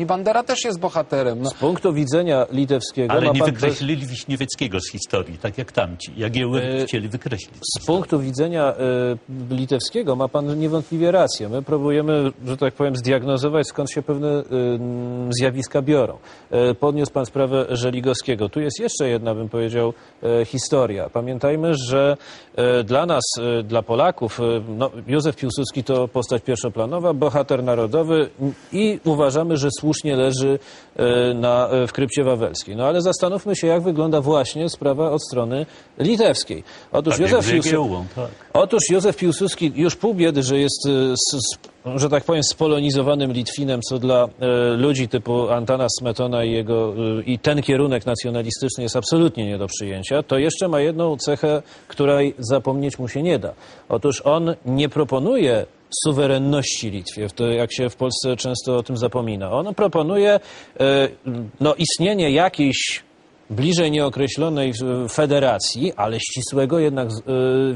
I Bandera też jest bohaterem. No, Z punktu widzenia litewskiego Ale ma nie pan wykreślili Wiśniewieckiego z historii, tak jak tamci. Jagiełłę E, chcieli wykreślić. Z punktu widzenia y, litewskiego ma pan niewątpliwie rację. My próbujemy, że tak powiem, zdiagnozować, skąd się pewne y, zjawiska biorą. Y, podniósł pan sprawę Żeligowskiego. Tu jest jeszcze jedna, bym powiedział, historia. Pamiętajmy, że dla nas, dla Polaków, no, Józef Piłsudski to postać pierwszoplanowa, bohater narodowy i uważamy, że słusznie leży y, na, w krypcie wawelskiej. No ale zastanówmy się, jak wygląda właśnie sprawa od strony litewskiej. Otóż Tak Józef z Piłsudski... Tak. Otóż Józef Piłsudski już pół biedy, że jest, y, s, s, że tak powiem, spolonizowanym Litwinem, co dla e, ludzi typu Antana Smetona i jego y, i ten kierunek nacjonalistyczny jest absolutnie nie do przyjęcia, to jeszcze ma jedną cechę, której zapomnieć mu się nie da. Otóż on nie proponuje suwerenności Litwie, to jak się w Polsce często o tym zapomina. On proponuje e, no, istnienie jakiejś bliżej nieokreślonej federacji, ale ścisłego jednak e,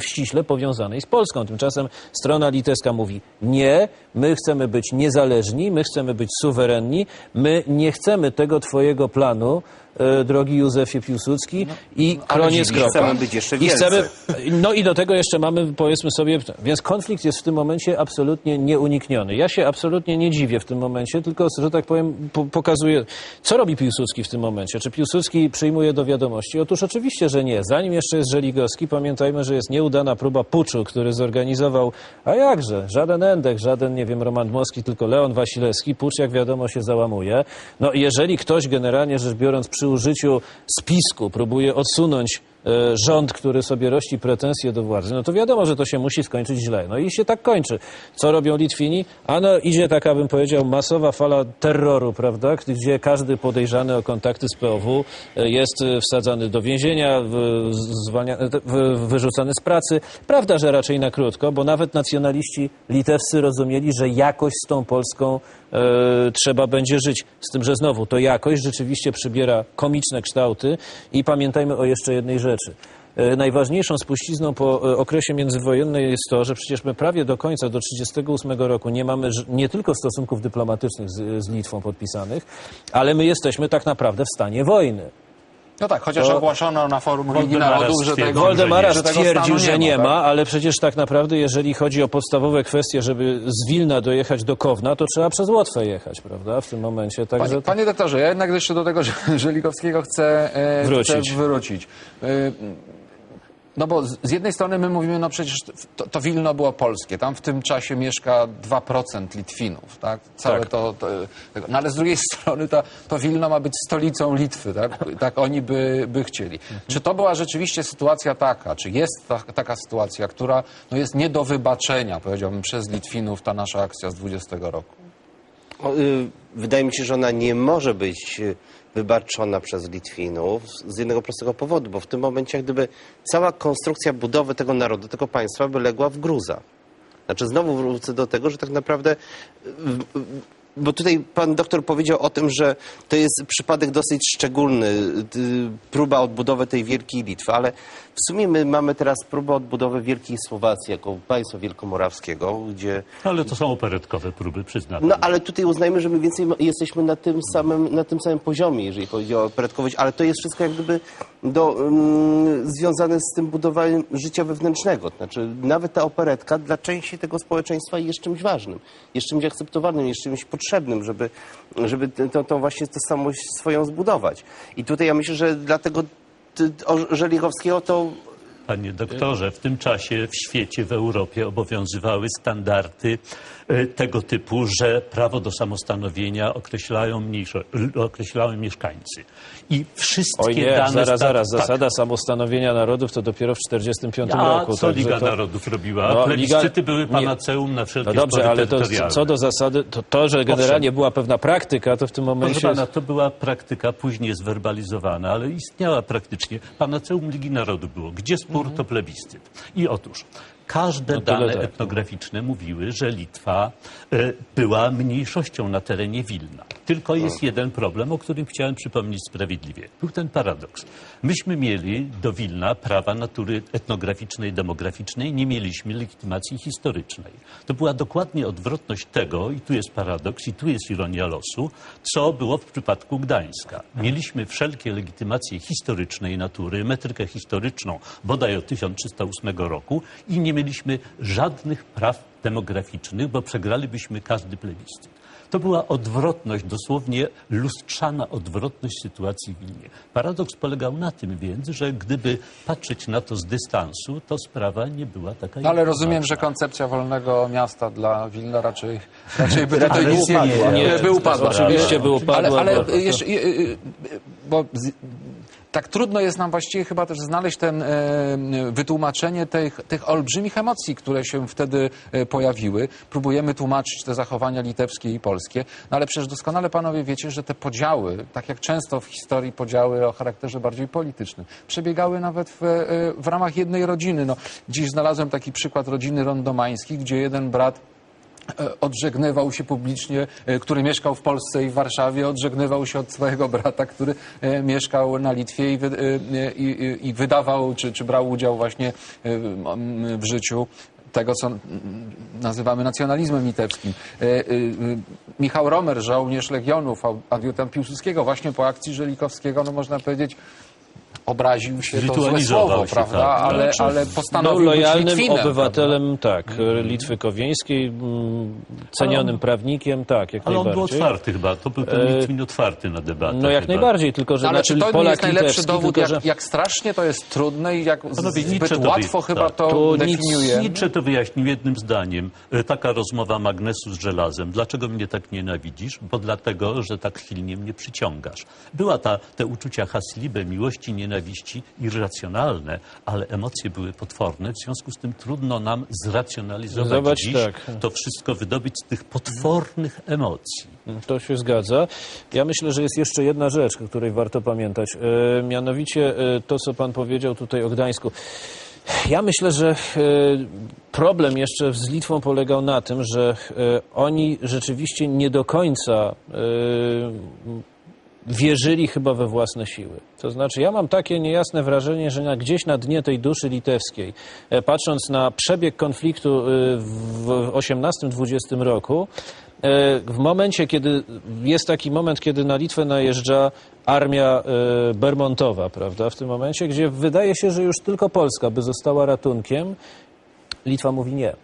ściśle powiązanej z Polską. Tymczasem strona litewska mówi nie, my chcemy być niezależni, my chcemy być suwerenni, my nie chcemy tego twojego planu, e, drogi Józefie Piłsudski i ale koniec kropka. chcemy być jeszcze I chcemy, no i do tego jeszcze mamy, powiedzmy sobie, więc konflikt jest w tym momencie absolutnie nieunikniony. Ja się absolutnie nie dziwię w tym momencie, tylko, że tak powiem, po, pokazuję, co robi Piłsudski w tym momencie. Czy Piłsudski przyjmuje do wiadomości? Otóż oczywiście, że nie. Zanim jeszcze jest Żeligowski, pamiętajmy, że jest nieudana próba puczu, który zorganizował, a jakże, żaden Endek, żaden, nie wiem, Roman Dmowski, tylko Leon Wasilewski. Pucz, jak wiadomo, się załamuje. No i jeżeli ktoś generalnie rzecz biorąc przy użyciu spisku próbuje odsunąć rząd, który sobie rości pretensje do władzy, no to wiadomo, że to się musi skończyć źle. No i się tak kończy. Co robią Litwini? A no idzie taka, bym powiedział, masowa fala terroru, prawda, gdzie każdy podejrzany o kontakty z POW e, jest e, wsadzany do więzienia, e, wyrzucany z pracy. Prawda, że raczej na krótko, bo nawet nacjonaliści litewscy rozumieli, że jakoś z tą Polską e, trzeba będzie żyć. Z tym, że znowu to jakość rzeczywiście przybiera komiczne kształty i pamiętajmy o jeszcze jednej rzeczy. E, Najważniejszą spuścizną po e, okresie międzywojennym jest to, że przecież my prawie do końca, do 1938 roku nie mamy nie tylko stosunków dyplomatycznych z, z Litwą podpisanych, ale my jesteśmy tak naprawdę w stanie wojny. No tak, chociaż To- ogłoszono na forum Ligi Narodów, że tego, że Woldemara że stwierdził, że nie tak? ma, ale przecież tak naprawdę, jeżeli chodzi o podstawowe kwestie, żeby z Wilna dojechać do Kowna, to trzeba przez Łotwę jechać, prawda, w tym momencie. Także Panie, panie doktorze, ja jednak jeszcze do tego że- Żeligowskiego chcę, e, Wrócić. chcę wrócić. E, No bo z jednej strony my mówimy, no przecież to, to Wilno było polskie. Tam w tym czasie mieszka 2% Litwinów, tak? Całe Tak. To, to, no ale z drugiej strony to, to Wilno ma być stolicą Litwy, tak? Tak oni by, by chcieli. Czy to była rzeczywiście sytuacja taka, czy jest ta, taka sytuacja, która no jest nie do wybaczenia, powiedziałbym, przez Litwinów, ta nasza akcja z 20 roku? Y, Wydaje mi się, że ona nie może być y, wybaczona przez Litwinów z jednego prostego powodu, bo w tym momencie jak gdyby cała konstrukcja budowy tego narodu, tego państwa by legła w gruzach. Znaczy znowu wrócę do tego, że tak naprawdę bo tutaj pan doktor powiedział o tym, że to jest przypadek dosyć szczególny, y, próba odbudowy tej wielkiej Litwy, ale w sumie my mamy teraz próbę odbudowy wielkiej Słowacji jako państwa wielkomorawskiego, gdzie Ale to są operetkowe próby, przyznam. no ale tutaj uznajmy, że mniej więcej jesteśmy na tym samym, na tym samym poziomie, jeżeli chodzi o operetkowość, ale to jest wszystko jak gdyby do, mm, związane z tym budowaniem życia wewnętrznego. Znaczy nawet ta operetka dla części tego społeczeństwa jest czymś ważnym, jest czymś akceptowalnym, jest czymś potrzebnym, żeby, żeby tę- tą, tą właśnie tożsamość swoją zbudować. I tutaj ja myślę, że dlatego ty, o Żeligowskiego to Panie doktorze, w tym czasie w świecie, w Europie obowiązywały standardy tego typu, że prawo do samostanowienia określają, mniejszo, określają mieszkańcy. I wszystkie Oj nie, dane... zaraz, zaraz. tak. Zasada samostanowienia narodów to dopiero w 1945 A roku. co także Liga to- Narodów robiła? No, Plebiscyty Liga- były nie. panaceum na wszelkie No dobrze, ale to co do zasady, to, to że generalnie była pewna praktyka, to w tym Proszę momencie... pana, to była praktyka później zwerbalizowana, ale istniała praktycznie. Panaceum Ligi Narodów było. Gdzie spór, to plebiscyt. I otóż Każde No dane tak. etnograficzne mówiły, że Litwa e, była mniejszością na terenie Wilna. Tylko jest jeden problem, o którym chciałem przypomnieć sprawiedliwie. Był ten paradoks. Myśmy mieli do Wilna prawa natury etnograficznej, demograficznej, nie mieliśmy legitymacji historycznej. To była dokładnie odwrotność tego, i tu jest paradoks, i tu jest ironia losu, co było w przypadku Gdańska. Mieliśmy wszelkie legitymacje historycznej natury, metrykę historyczną bodaj od 1308 roku i nie mieliśmy żadnych praw demograficznych, bo przegralibyśmy każdy plebiscyt. To była odwrotność, dosłownie lustrzana odwrotność sytuacji w Wilnie. Paradoks polegał na tym więc, że gdyby patrzeć na to z dystansu, to sprawa nie była taka No, ale rozumiem, że koncepcja wolnego miasta dla Wilna raczej, raczej by tutaj nie upadła. nie, by upadła. oczywiście by upadła, Ale, ale bo- jeszcze, y, y, bo z, tak trudno jest nam właściwie chyba też znaleźć ten e, wytłumaczenie tych, tych olbrzymich emocji, które się wtedy e, pojawiły. Próbujemy tłumaczyć te zachowania litewskie i polskie, no ale przecież doskonale panowie wiecie, że te podziały, tak jak często w historii podziały o charakterze bardziej politycznym, przebiegały nawet w, e, w ramach jednej rodziny. No, dziś znalazłem taki przykład rodziny rondomańskich, gdzie jeden brat odżegnywał się publicznie, e, który mieszkał w Polsce i w Warszawie, odżegnywał się od swojego brata, który e, mieszkał na Litwie i, e, e, i, i- wydawał, czy, czy brał udział właśnie e, w życiu tego, co nazywamy nacjonalizmem litewskim. E, e, e, Michał Romer, żołnierz Legionów, adiutant Piłsudskiego, właśnie po akcji Żelikowskiego, no można powiedzieć, obraził się, to złe słowo, się, prawda, tak. ale, ale No, postanowił lojalnym być Litwinem, obywatelem, tak, Litwy Kowiejskiej, mm, cenionym prawnikiem, tak, jak Ale on był najbardziej. otwarty chyba, to był ten Litwin otwarty na debatę. No jak chyba. najbardziej, tylko że Ale znaczy czy to nie Polak jest najlepszy litewski, dowód, tylko, że... jak, jak strasznie to jest trudne i jak Panowie, zbyt to łatwo wie- chyba tak. to nic- definiuje? Nietzsche to wyjaśnił jednym zdaniem. E, Taka rozmowa magnesu z żelazem. Dlaczego mnie tak nienawidzisz? Bo dlatego, że tak silnie mnie przyciągasz. Była ta, te uczucia haslibe, miłości, nienawiści, irracjonalne, ale emocje były potworne. W związku z tym trudno nam zracjonalizować Zobacz, dziś tak. to wszystko, wydobyć z tych potwornych emocji. To się zgadza. Ja myślę, że jest jeszcze jedna rzecz, o której warto pamiętać. E, mianowicie e, to, co pan powiedział tutaj o Gdańsku. Ja myślę, że e, problem jeszcze z Litwą polegał na tym, że e, oni rzeczywiście nie do końca e, wierzyli chyba we własne siły. To znaczy, ja mam takie niejasne wrażenie, że na, gdzieś na dnie tej duszy litewskiej, e, patrząc na przebieg konfliktu e, w XVIII-XX roku, e, w momencie, kiedy jest taki moment, kiedy na Litwę najeżdża armia Bermontowa, prawda, w tym momencie, gdzie wydaje się, że już tylko Polska by została ratunkiem, Litwa mówi nie.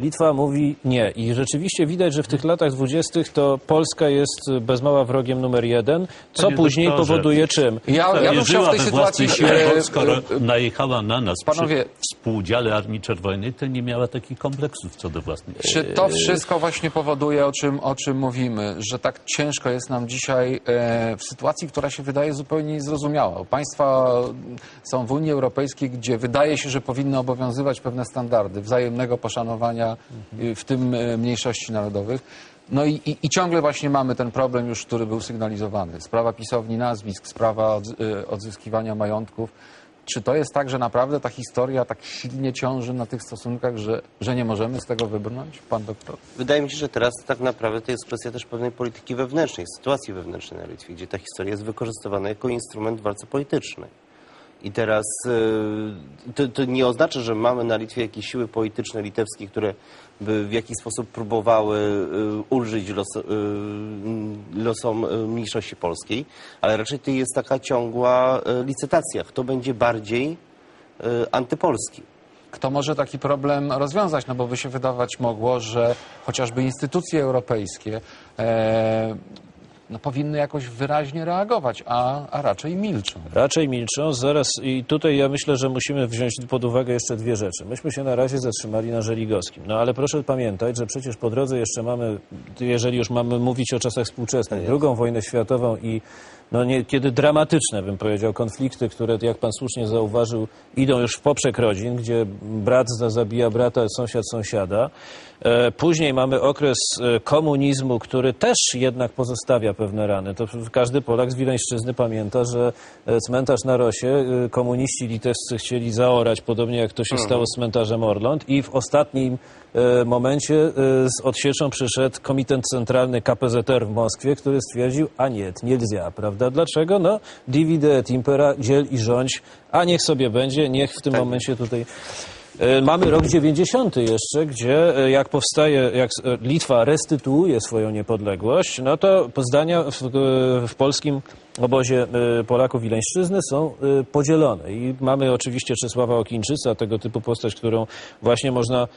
Litwa mówi nie. I rzeczywiście widać, że w tych latach dwudziestych to Polska jest bez mała wrogiem numer jeden, co Panie później doktorze, powoduje czym? Ja, ja bym chciał w tej sytuacji... siły, e, bo skoro e, najechała na nas Panowie- przy współudziale Armii Czerwonej, to nie miała takich kompleksów co do sił. Czy to wszystko właśnie powoduje, o czym, o czym mówimy, że tak ciężko jest nam dzisiaj e, w sytuacji, która się wydaje zupełnie niezrozumiała? Państwa są w Unii Europejskiej, gdzie wydaje się, że powinny obowiązywać pewne standardy wzajemnego poszanowania, y, w tym e, mniejszości narodowych. No i, i, i ciągle właśnie mamy ten problem już, który był sygnalizowany. Sprawa pisowni nazwisk, sprawa od, e, odzyskiwania majątków. Czy to jest tak, że naprawdę ta historia tak silnie ciąży na tych stosunkach, że, że nie możemy z tego wybrnąć? Pan doktor? Wydaje mi się, że teraz tak naprawdę to jest kwestia też pewnej polityki wewnętrznej, sytuacji wewnętrznej na Litwie, gdzie ta historia jest wykorzystywana jako instrument w walce politycznej. I teraz y, to, to nie oznacza, że mamy na Litwie jakieś siły polityczne litewskie, które by w jakiś sposób próbowały y, ulżyć los, y, losom mniejszości polskiej, ale raczej to jest taka ciągła licytacja. Kto będzie bardziej antypolski? Kto może taki problem rozwiązać? No bo by się wydawać mogło, że chociażby instytucje europejskie e, no, powinny jakoś wyraźnie reagować, a, a raczej milczą. Raczej milczą. Zaraz i tutaj ja myślę, że musimy wziąć pod uwagę jeszcze dwie rzeczy. Myśmy się na razie zatrzymali na Żeligowskim. No ale proszę pamiętać, że przecież po drodze jeszcze mamy, jeżeli już mamy mówić o czasach współczesnych, drugą wojnę światową i no niekiedy dramatyczne, bym powiedział, konflikty, które, jak pan słusznie zauważył, idą już w poprzek rodzin, gdzie brat za- zabija brata, sąsiad sąsiada. E, Później mamy okres e, komunizmu, który też jednak pozostawia pewne rany. To każdy Polak z Wileńszczyzny pamięta, że e, cmentarz na Rosie komuniści litewscy chcieli zaorać, podobnie jak to się stało z cmentarzem Orląt i w ostatnim momencie z odsieczą przyszedł Komitet Centralny KPZR w Moskwie, który stwierdził, a nie, nie prawda? Dlaczego? No, divide et impera, dziel i rządź, a niech sobie będzie, niech w tym momencie tutaj... E, Mamy rok 90 jeszcze, gdzie e, jak powstaje, jak e, Litwa restytuuje swoją niepodległość, no to zdania w, w polskim obozie Polaków i Leńszczyzny są podzielone. I mamy oczywiście Czesława Okińczyca, tego typu postać, którą właśnie można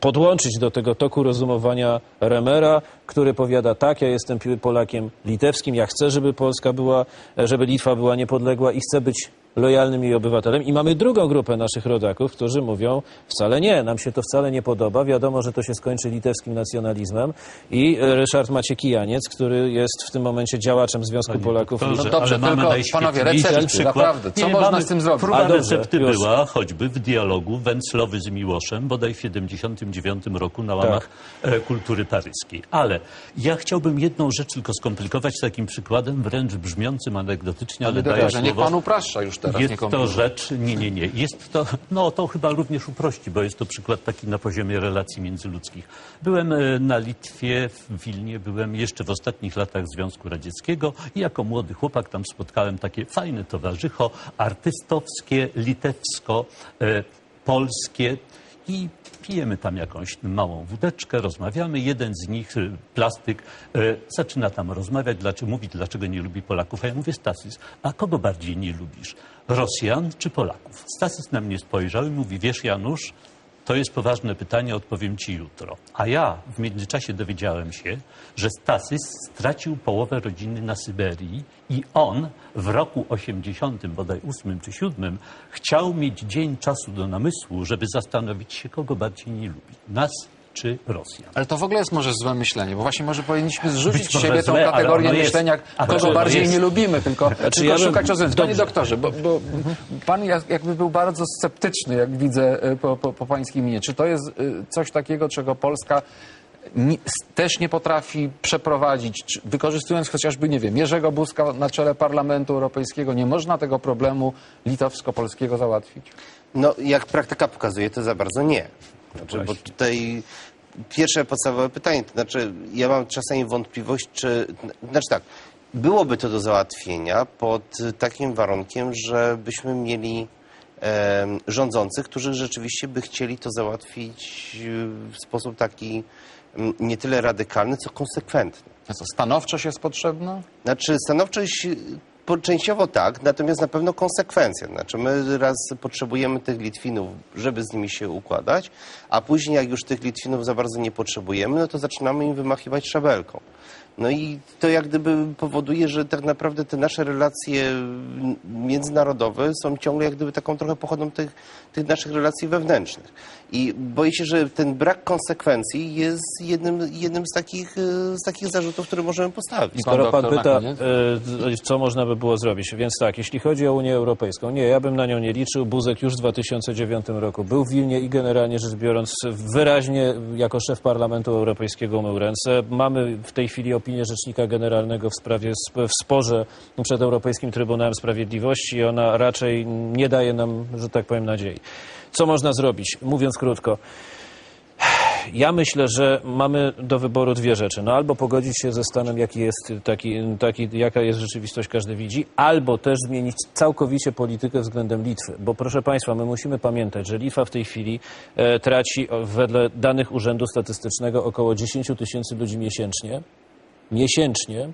podłączyć do tego toku rozumowania Remera, który powiada tak, ja jestem Polakiem litewskim, ja chcę, żeby Polska była, żeby Litwa była niepodległa i chcę być lojalnym jej obywatelem. I mamy drugą grupę naszych rodaków, którzy mówią wcale nie, nam się to wcale nie podoba. Wiadomo, że to się skończy litewskim nacjonalizmem. I e, Ryszard Maciekijaniec, który jest w tym momencie działaczem Związku Polaków. doktorze, No dobrze, ale mamy tylko, panowie, recepty, naprawdę. Co można z tym zrobić? Próba A, dobrze, recepty już. była choćby w dialogu Węclowy z Miłoszem, bodaj w 79 roku na łamach Tak. e, kultury paryskiej. Ale ja chciałbym jedną rzecz tylko skomplikować takim przykładem, wręcz brzmiącym anegdotycznie, ale daję Redaktorze, niech słowo. pan upraszcza już teraz, nie Jest to rzecz, nie, nie, nie. Jest to, no to chyba również uprości, bo jest to przykład taki na poziomie relacji międzyludzkich. Byłem e, na Litwie, w Wilnie, byłem jeszcze w ostatnich latach Związku Radzieckiego i jako młody chłopak tam spotkałem takie fajne towarzycho, artystowskie, litewsko, e, polskie i pijemy tam jakąś małą wódeczkę, rozmawiamy. Jeden z nich, y, plastyk, y, zaczyna tam rozmawiać, dlaczego, mówi, dlaczego nie lubi Polaków. A ja mówię, Stasis, a kogo bardziej nie lubisz? Rosjan czy Polaków? Stasis na mnie spojrzał i mówi, wiesz Janusz, to jest poważne pytanie, odpowiem ci jutro. A ja w międzyczasie dowiedziałem się, że Stasys stracił połowę rodziny na Syberii i on w roku 80, bodaj 8 czy 7, chciał mieć dzień czasu do namysłu, żeby zastanowić się, kogo bardziej nie lubi. Nas czy Rosjan. Ale to w ogóle jest może złe myślenie, bo właśnie może powinniśmy zrzucić z siebie tą złe, ale kategorię jest. myślenia, kogo znaczy, bardziej jest. nie lubimy, tylko, tylko ja bym- szukać rozwiązań. Panie doktorze, bo, bo pan jak- jakby był bardzo sceptyczny, jak widzę e, po, po, po pańskiej minie. Czy to jest e, coś takiego, czego Polska też nie potrafi przeprowadzić, czy, wykorzystując chociażby, nie wiem, Jerzego Buzka na czele Parlamentu Europejskiego, nie można tego problemu litowsko-polskiego załatwić? No, jak praktyka pokazuje, to za bardzo nie. Znaczy, bo tutaj pierwsze podstawowe pytanie, to znaczy, ja mam czasami wątpliwość, czy, znaczy tak, byłoby to do załatwienia pod takim warunkiem, żebyśmy mieli em, rządzących, którzy rzeczywiście by chcieli to załatwić w sposób taki nie tyle radykalny, co konsekwentny. A co, stanowczość jest potrzebna? Znaczy stanowczość częściowo tak, natomiast na pewno konsekwencja. Znaczy my raz potrzebujemy tych Litwinów, żeby z nimi się układać, a później jak już tych Litwinów za bardzo nie potrzebujemy, no to zaczynamy im wymachiwać szabelką. No i to jak gdyby powoduje, że tak naprawdę te nasze relacje międzynarodowe są ciągle jak gdyby taką trochę pochodą tych, tych naszych relacji wewnętrznych. I boję się, że ten brak konsekwencji jest jednym, jednym z, takich, y, z takich zarzutów, które możemy postawić. Skoro pan pyta, e, co można by było zrobić. Więc tak, jeśli chodzi o Unię Europejską, nie, ja bym na nią nie liczył. Buzek już w 2009 roku był w Wilnie i generalnie rzecz biorąc wyraźnie jako szef Parlamentu Europejskiego umył ręce. Mamy w tej chwili opinię Rzecznika Generalnego w sprawie sp- w sporze przed Europejskim Trybunałem Sprawiedliwości ona raczej nie daje nam, że tak powiem, nadziei. Co można zrobić? Mówiąc krótko, ja myślę, że mamy do wyboru dwie rzeczy. No albo pogodzić się ze stanem, jaki jest, taki, taki, jaka jest rzeczywistość, każdy widzi, albo też zmienić całkowicie politykę względem Litwy. Bo proszę Państwa, my musimy pamiętać, że Litwa w tej chwili e, traci wedle danych Urzędu Statystycznego około 10 tysięcy ludzi miesięcznie. Miesięcznie.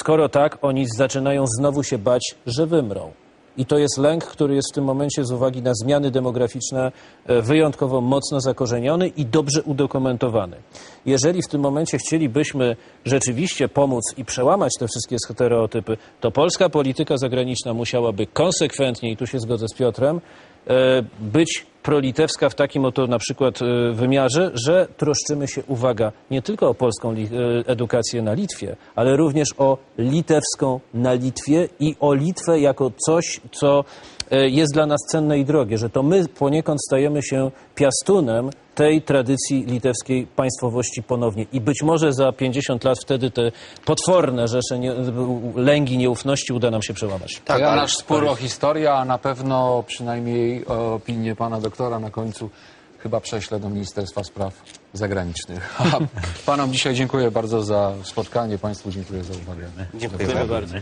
Skoro tak, oni zaczynają znowu się bać, że wymrą. I to jest lęk, który jest w tym momencie z uwagi na zmiany demograficzne e, wyjątkowo mocno zakorzeniony i dobrze udokumentowany. Jeżeli w tym momencie chcielibyśmy rzeczywiście pomóc i przełamać te wszystkie stereotypy, to polska polityka zagraniczna musiałaby konsekwentnie, i tu się zgodzę z Piotrem, e, być prolitewska w takim oto na przykład e, wymiarze, że troszczymy się, uwaga, nie tylko o polską e, edukację na Litwie, ale również o litewską na Litwie i o Litwę jako coś, co jest dla nas cenne i drogie, że to my poniekąd stajemy się piastunem tej tradycji litewskiej państwowości ponownie. I być może za 50 lat wtedy te potworne rzesze nie, lęgi nieufności uda nam się przełamać. To ja ale- nasz spór o historię, a na pewno przynajmniej opinię pana doktora na końcu chyba prześlę do Ministerstwa Spraw Zagranicznych. A panom dzisiaj dziękuję bardzo za spotkanie, państwu dziękuję za uwagę. Bardzo. bardzo.